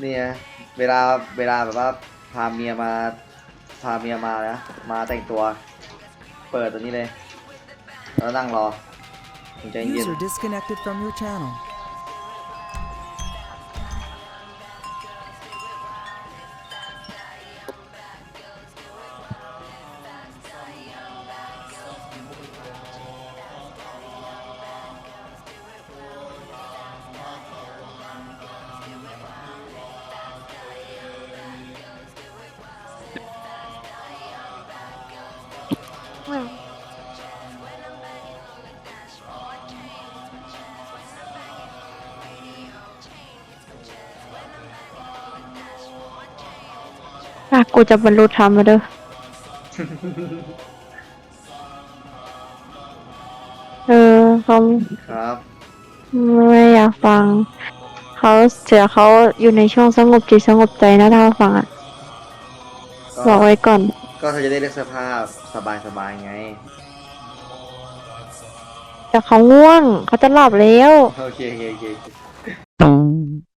เนี่ยเวลาเวลาแบบว่าพาเมียมาพาเมียมานะมาแต่งตัว เปิดตัวนี้เลยแล้วนั่งรอใจเย็น User disconnected from your channel. อะกูจะบรรลุธรรมมาเด้อ เออเขาครับ ไม่อยากฟัง เขาเสียเขาอยู่ในช่วงสงบจิตสงบใจนะถ้าเขาฟังอะก็ บอกไว้ก่อน ก็เธอจะได้เลือกเสื้อผ้าสบายสบายๆไงแต่เขาง่วง เขาจะหลับแล้ว โอเคโอเคโอเค Boom.